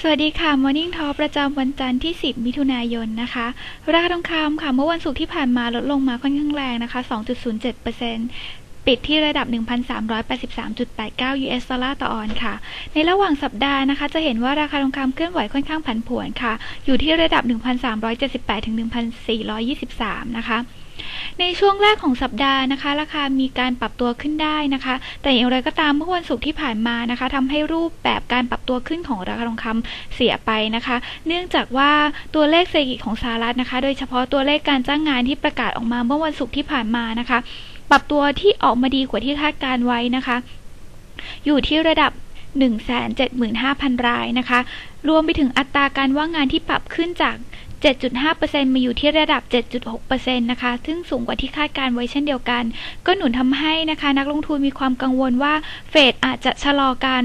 สวัสดีค่ะ Morning Talk ประจำวันจันทร์ที่ 10 มิถุนายนนะคะ ราคาทองคำค่ะ เมื่อวันศุกร์ที่ผ่านมาลดลงมาค่อนข้างแรงนะคะ 2.07% ปิดที่ระดับ 1,383.89 US ดอลลาร์ต่อออนซ์ค่ะ ในระหว่างสัปดาห์นะคะ จะเห็นว่าราคาทองคำเคลื่อนไหวค่อนข้างผันผวนค่ะ อยู่ที่ระดับ 1,378ถึง1,423 นะคะในช่วงแรกของสัปดาห์นะคะ ราคามีการปรับตัวขึ้นได้นะคะ แต่อย่างไรก็ตามเมื่อวันศุกร์ที่ผ่านมานะคะทำให้รูปแบบการปรับตัวขึ้นของราคาทองคำเสียไปนะคะ เนื่องจากว่าตัวเลขเศรษฐกิจของสหรัฐนะคะ โดยเฉพาะตัวเลขการจ้างงานที่ประกาศออกมาเมื่อวันศุกร์ที่ผ่านมานะคะ ปรับตัวที่ออกมาดีกว่าที่คาดการไว้นะคะ อยู่ที่ระดับ 175,000 รายนะคะ รวมไปถึงอัตราการว่างงานที่ปรับขึ้นจาก 7.5%มาอยู่ที่ระดับ 7.6%นะคะ ซึ่งสูงกว่าที่คาดการไว้เช่นเดียวกัน ก็หนุนทำให้นะคะ นักลงทุนมีความกังวลว่าเฟดอาจจะชะลอการ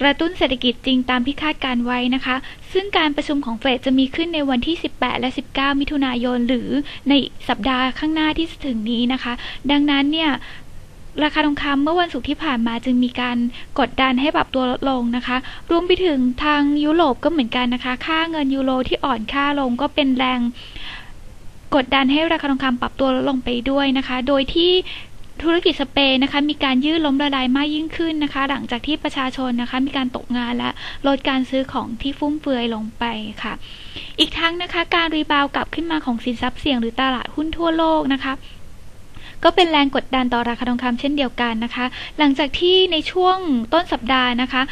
กระตุ้นเศรษฐกิจจริงตามที่คาดการไว้นะคะ ซึ่งการประชุมของเฟดจะมีขึ้นในวันที่ 18 และ 19 มิถุนายน หรือในสัปดาห์ข้างหน้าที่จะถึงนี้นะคะ ดังนั้นเนี่ยราคาทองคำเมื่อวันศุกร์ที่ผ่านมาจึงมีการกดดันให้ปรับตัวลดลงนะคะ รวมไปถึงทางยุโรปก็เหมือนกันนะคะ ค่าเงินยูโรที่อ่อนค่าลงก็เป็นแรงกดดันให้ราคาทองคำปรับตัวลดลงไปด้วยนะคะ โดยที่ ธุรกิจสเปนนะคะมีการยืดล้มละลายมากยิ่งขึ้นนะคะ หลังจากที่ประชาชนนะคะมีการตกงานและลดการซื้อของที่ฟุ่มเฟือยลงไปค่ะ อีกทั้งนะคะการรีบาวกลับขึ้นมาของสินทรัพย์เสี่ยงหรือตลาดหุ้นทั่วโลกนะคะก็เป็นแรงกดดันต่อราคาทองคำเช่นเดียวกันนะคะ หลังจากที่ในช่วงต้นสัปดาห์นะคะ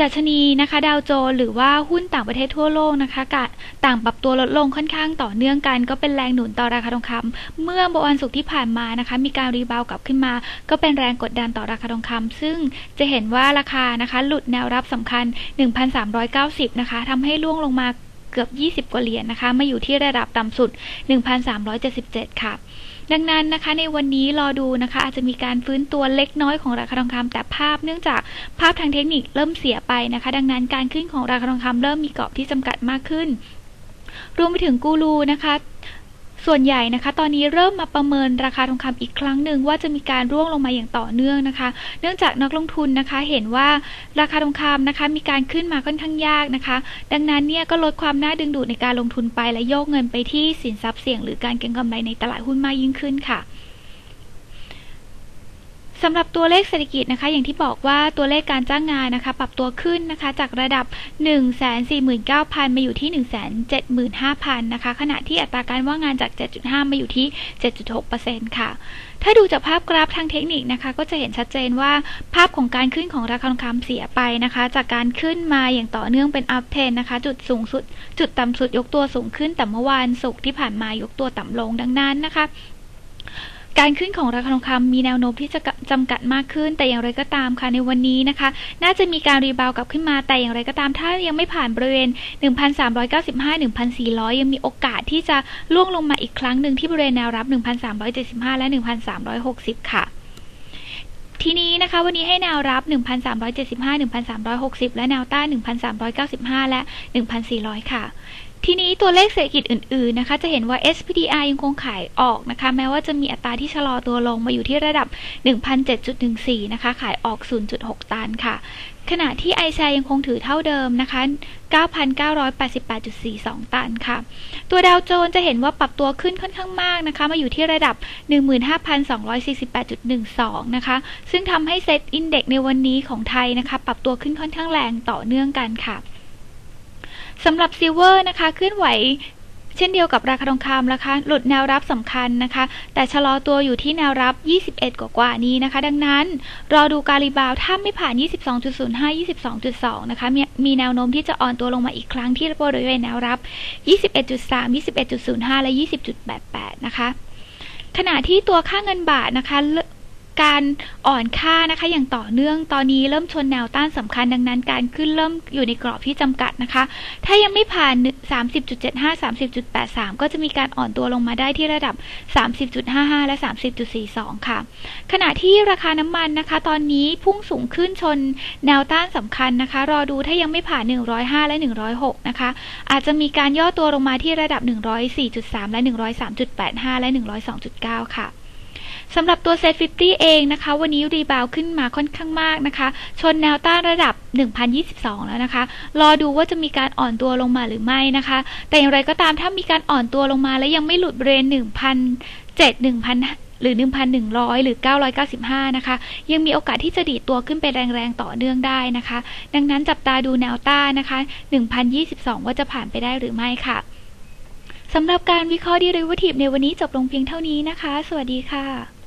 ดัชนีนะคะดาวโจนส์หรือว่าหุ้นต่างประเทศทั่วโลกนะคะกะต่างปรับตัวลดลงค่อนข้างต่อเนื่องกัน ก็เป็นแรงหนุนต่อราคาทองคำเมื่อวันศุกร์ที่ผ่านมานะคะ มีการรีบาวกลับขึ้นมา ก็เป็นแรงกดดันต่อราคาทองคำซึ่งจะเห็นว่าราคานะคะ หลุดแนวรับสำคัญ 1,390 นะคะทำให้ล่วงลงมาเกือบ 20 กว่าเหรียญนะคะมาอยู่ที่ระดับต่ำสุด 1,377 ค่ะ ดังนั้นนะคะในวันนี้รอดูนะคะ อาจจะมีการฟื้นตัวเล็กน้อยของราคาทองคำแต่ภาพเนื่องจากภาพทางเทคนิคเริ่มเสียไปนะคะ ดังนั้นการขึ้นของราคาทองคำเริ่มมีกรอบที่จำกัดมากขึ้น รวมไปถึงกูรูนะคะ ส่วนใหญ่นะคะ ตอนนี้เริ่มมาประเมินราคาทองคำอีกครั้งหนึ่งว่าจะมีการร่วงลงมาอย่างต่อเนื่องนะคะ เนื่องจากนักลงทุนนะคะเห็นว่าราคาทองคำนะคะ มีการขึ้นมาค่อนข้างยากนะคะ ดังนั้นเนี่ยก็ลดความน่าดึงดูดในการลงทุนไปและโยกเงินไปที่สินทรัพย์เสี่ยง หรือการเก็งกำไรในตลาดหุ้นมากยิ่งขึ้นค่ะ สำหรับตัวเลขเศรษฐกิจนะคะ อย่างที่บอกว่าตัวเลขการจ้างงานนะคะ ปรับตัวขึ้นนะคะ จากระดับ 149,000 มาอยู่ที่ 175,000 นะคะ ขณะที่อัตราการว่างงานจาก 7.5 มาอยู่ที่ 7.6%ค่ะ ถ้าดูจากภาพกราฟทางเทคนิคนะคะ ก็จะเห็นชัดเจนว่าภาพของการขึ้นของราคาทองคำเสียไปนะคะ จากการขึ้นมาอย่างต่อเนื่องเป็นอัพเทนนะคะ จุดสูงสุด จุดต่ำสุดยกตัวสูงขึ้นแต่เมื่อวานศุกร์ที่ผ่านมายกตัวต่ำลงดังนั้นนะคะ การขึ้นของราคาทองคำมีแนวโน้มที่จะจำกัดมากขึ้น แต่อย่างไรก็ตามค่ะในวันนี้นะคะ น่าจะมีการรีบาวกลับขึ้นมาแต่อย่างไรก็ตามถ้ายังไม่ผ่านบริเวณ 1,395-1,400 ยังมีโอกาสที่จะล่วงลงมาอีกครั้งหนึ่งที่บริเวณแนวรับ 1,375 และ 1,360 ค่ะทีนี้นะคะวันนี้ให้แนวรับ 1,375 1,360 และแนวต้าน 1,395 และ 1,400 ค่ะ ทีนี้ตัวเลขเศรษฐกิจอื่นๆนะคะ จะเห็นว่า SPDR ยังคงขายออกนะคะ แม้ว่าจะมีอัตราที่ชะลอตัวลงมาอยู่ที่ระดับ 1,007.14 นะคะ ขายออก 0.6 ตันค่ะ ขณะที่ i อ h a r e ยังคงถือเท่าเดิมนะคะ 9,988.42 ตันค่ะ ตัวดาวโจนส์จะเห็นว่าปรับตัวขึ้นค่อนข้างมากนะคะ มาอยู่ที่ระดับ 15,248.12 นะคะ ซึ่งทำให้เซ็ตอินเด็กในวันนี้ของไทยนะคะ ปรับตัวขึ้นค่อนข้างแรงต่อเนื่องกันค่ะ สำหรับซิลเวอร์นะคะเคลื่อนไหวเช่นเดียวกับราคาทองคำนะคะ หลุดแนวรับสำคัญนะคะ แต่ชะลอตัวอยู่ที่แนวรับ 21 กว่ากว่านี้นะคะ ดังนั้น รอดูการรีบาวถ้าไม่ผ่าน 22.05 22.2 นะคะมีมีแนวโน้มที่จะอ่อนตัวลงมาอีกครั้งที่บริเวณแนวรับ 21.3 21.05 และ 20.88 นะคะ ขณะที่ตัวค่าเงินบาทนะคะ การอ่อนค่านะคะ อย่างต่อเนื่องตอนนี้เริ่มชนแนวต้านสำคัญดังนั้น การขึ้นเริ่มอยู่ในกรอบที่จำกัดนะคะ ถ้ายังไม่ผ่าน 30.75 30.83 ก็จะมีการอ่อนตัวลงมาได้ที่ระดับ 30.55 และ 30.42 ค่ะ ขณะที่ราคาน้ำมันนะคะ ตอนนี้พุ่งสูงขึ้นชนแนวต้านสำคัญนะคะ รอดูถ้ายังไม่ผ่าน 105 และ 106 นะคะ อาจจะมีการย่อตัวลงมาที่ระดับ 104.3 และ 103.85 และ 102.9 ค่ะ สำหรับตัว Set 50 เองนะคะ วันนี้รีบาวขึ้นมาค่อนข้างมากนะคะ ชนแนวต้านระดับ 1,022 แล้วนะคะ รอดูว่าจะมีการอ่อนตัวลงมาหรือไม่นะคะ แต่อย่างไรก็ตามถ้ามีการอ่อนตัวลงมาและยังไม่หลุดบริเวณ1,007 1,000หรือ 1,100 หรือ 995 นะคะ ยังมีโอกาสที่จะดีดตัวขึ้นไปแรงๆ ต่อเนื่องได้นะคะ ดังนั้นจับตาดูแนวต้านนะคะ 1,022 ว่าจะผ่านไปได้หรือไม่ค่ะ สำหรับการวิเคราะห์ดีริวทีฟในวันนี้จบลงเพียงเท่านี้นะคะ สวัสดีค่ะ